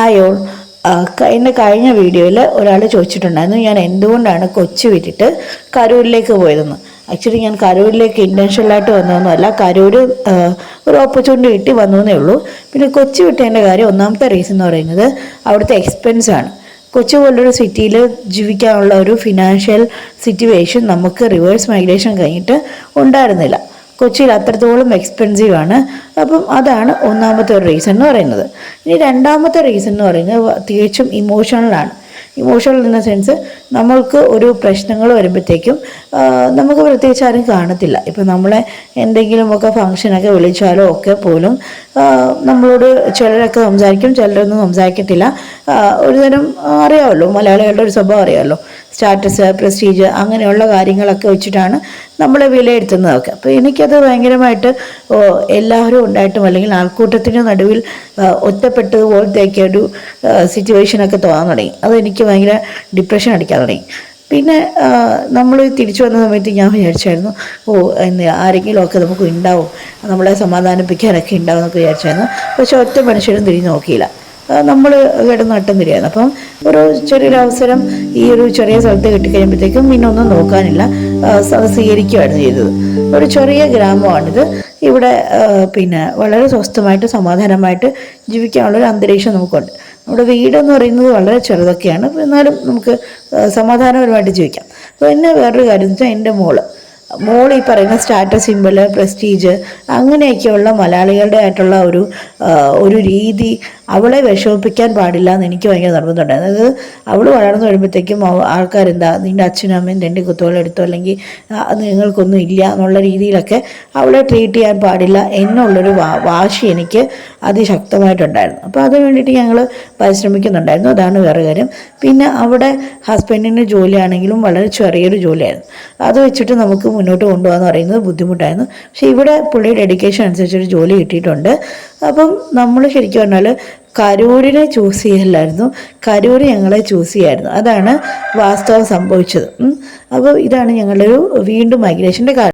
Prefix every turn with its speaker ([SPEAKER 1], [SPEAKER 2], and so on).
[SPEAKER 1] Hi all എന്റെ കഴിഞ്ഞ വീഡിയോയിൽ ഒരാൾ ചോദിച്ചിട്ടുണ്ടായിരുന്നു ഞാൻ എന്തുകൊണ്ടാണ് കൊച്ചി വിട്ടിട്ട് കരൂരിലേക്ക് പോയതെന്ന്? ആക്ച്വലി ഞാൻ കരൂരിലേക്ക് ഇന്റൻഷനായിട്ട് വന്നതൊന്നുമല്ല കരൂർ ഒരു ഓപ്പർച്യൂണിറ്റി കിട്ടി വന്നതേ ഉള്ളൂ. പിന്നെ കൊച്ചി വിട്ടതിന്റെ കാര്യം ഒന്നാമത്തെ റീസൺ എന്ന് പറയുന്നത് അവിടുത്തെ എക്സ്പെൻസ് ആണ്. കൊച്ചി പോലൊരു സിറ്റിയിൽ ജീവിക്കാനുള്ള ഒരു ഫിനാൻഷ്യൽ സിറ്റുവേഷൻ നമുക്ക് റിവേഴ്സ് മൈഗ്രേഷൻ കഴിഞ്ഞിട്ട് ഉണ്ടായിരുന്നില്ല. കൊച്ചിയിൽ അത്രത്തോളം എക്സ്പെൻസീവ് ആണ്. അപ്പം അതാണ് ഒന്നാമത്തെ ഒരു റീസൺ എന്ന് പറയുന്നത്. ഇനി രണ്ടാമത്തെ റീസൺ എന്ന് പറയുന്നത് തികച്ചും ഇമോഷണലാണ് ഇമോഷണൽ ഇൻ ദ സെൻസ് നമ്മൾക്ക് ഒരു പ്രശ്നങ്ങൾ വരുമ്പോഴത്തേക്കും നമുക്ക് പ്രത്യേകിച്ച് ആരും കാണത്തില്ല. ഇപ്പം നമ്മളെ എന്തെങ്കിലുമൊക്കെ ഫംഗ്ഷനൊക്കെ വിളിച്ചാലോ ഒക്കെ പോലും നമ്മളോട് ചിലരൊക്കെ സംസാരിക്കും ചിലരൊന്നും സംസാരിക്കത്തില്ല. ഒരുതരം അറിയാമല്ലോ മലയാളികളുടെ ഒരു സ്വഭാവം അറിയാമല്ലോ. സ്റ്റാറ്റസ് പ്രസ്റ്റീജ് അങ്ങനെയുള്ള കാര്യങ്ങളൊക്കെ വെച്ചിട്ടാണ് നമ്മൾ വിലയിരുത്തുന്നതൊക്കെ. അപ്പോൾ എനിക്കത് ഭയങ്കരമായിട്ട് എല്ലാവരും ഉണ്ടായിട്ടും അല്ലെങ്കിൽ ആൾക്കൂട്ടത്തിന്റെ നടുവിൽ ഒറ്റപ്പെട്ടത് ഒരു സിറ്റുവേഷനൊക്കെ തോന്നാൻ തുടങ്ങി. അതെനിക്ക് ഭയങ്കര ഡിപ്രഷൻ അടിക്കാൻ തുടങ്ങി. പിന്നെ നമ്മൾ തിരിച്ചു വന്ന സമയത്ത് ഞാൻ വിചാരിച്ചായിരുന്നു ഓ എന്ന് ആരെങ്കിലുമൊക്കെ നമുക്ക് ഉണ്ടാവും നമ്മളെ സമാധാനിപ്പിക്കാനൊക്കെ ഉണ്ടാവും എന്നൊക്കെ വിചാരിച്ചായിരുന്നു. പക്ഷെ ഒറ്റ മനുഷ്യരും തിരിഞ്ഞ് നോക്കിയില്ല. നമ്മൾ കിടന്ന് നട്ടം തിരിയാണ് അപ്പം ഒരു ചെറിയൊരു അവസരം ഈ ഒരു ചെറിയ സ്ഥലത്ത് കിട്ടിക്കഴിയുമ്പോഴത്തേക്കും പിന്നെ ഒന്നും നോക്കാനില്ല. അത് സ്വീകരിക്കുകയായിരുന്നു ചെയ്തത്. ഒരു ചെറിയ ഗ്രാമമാണിത്. ഇവിടെ പിന്നെ വളരെ സ്വസ്ഥമായിട്ട് സമാധാനമായിട്ട് ജീവിക്കാനുള്ളൊരു അന്തരീക്ഷം നമുക്കുണ്ട്. നമ്മുടെ വീടെന്ന് പറയുന്നത് വളരെ ചെറുതൊക്കെയാണ്. എന്നാലും നമുക്ക് സമാധാനപരമായിട്ട് ജീവിക്കാം. അപ്പോൾ എന്നെ വേറൊരു കാര്യം എന്ന് വെച്ചാൽ എന്റെ മോൾ മോൾ ഈ പറയുന്ന സ്റ്റാറ്റസ് സിമ്പിൾ പ്രസ്റ്റീജ് അങ്ങനെയൊക്കെയുള്ള മലയാളികളുടെ ആയിട്ടുള്ള ഒരു ഒരു രീതി അവളെ വിഷമിപ്പിക്കാൻ പാടില്ല എന്ന് എനിക്ക് ഭയങ്കര നിർബന്ധമുണ്ടായിരുന്നു അതായത് അവൾ വളർന്നു വരുമ്പോഴത്തേക്കും ആൾക്കാരെന്താ നിന്റെ അച്ഛനും അമ്മയും രണ്ട് കുത്തുകളും എടുത്തോ അല്ലെങ്കിൽ നിങ്ങൾക്കൊന്നും ഇല്ല എന്നുള്ള രീതിയിലൊക്കെ അവളെ ട്രീറ്റ് ചെയ്യാൻ പാടില്ല എന്നുള്ളൊരു വാശി എനിക്ക് അതിശക്തമായിട്ടുണ്ടായിരുന്നു. അപ്പോൾ അതിന് വേണ്ടിയിട്ട് ഞങ്ങൾ പരിശ്രമിക്കുന്നുണ്ടായിരുന്നു. അതാണ് വേറെ കാര്യം. പിന്നെ അവിടെ ഹസ്ബൻഡിന്റെ ജോലിയാണെങ്കിലും വളരെ ചെറിയൊരു ജോലിയായിരുന്നു. അത് വെച്ചിട്ട് നമുക്ക് മുന്നോട്ട് കൊണ്ടുപോകാന്ന് പറയുന്നത് ബുദ്ധിമുട്ടായിരുന്നു. പക്ഷേ ഇവിടെ പുള്ളി ഡെഡിക്കേഷൻ അനുസരിച്ചൊരു ജോലി കിട്ടിയിട്ടുണ്ട്. അപ്പം നമ്മൾ ശരിക്കും പറഞ്ഞാൽ കരൂരിനെ ചൂസ് ചെയ്യലായിരുന്നു കരൂർ ഞങ്ങളെ ചൂസ് ചെയ്യായിരുന്നു. അതാണ് വാസ്തവം സംഭവിച്ചത്. അപ്പോൾ ഇതാണ് ഞങ്ങളുടെ ഒരു വീണ്ടും മൈഗ്രേഷന്റെ കാര്യം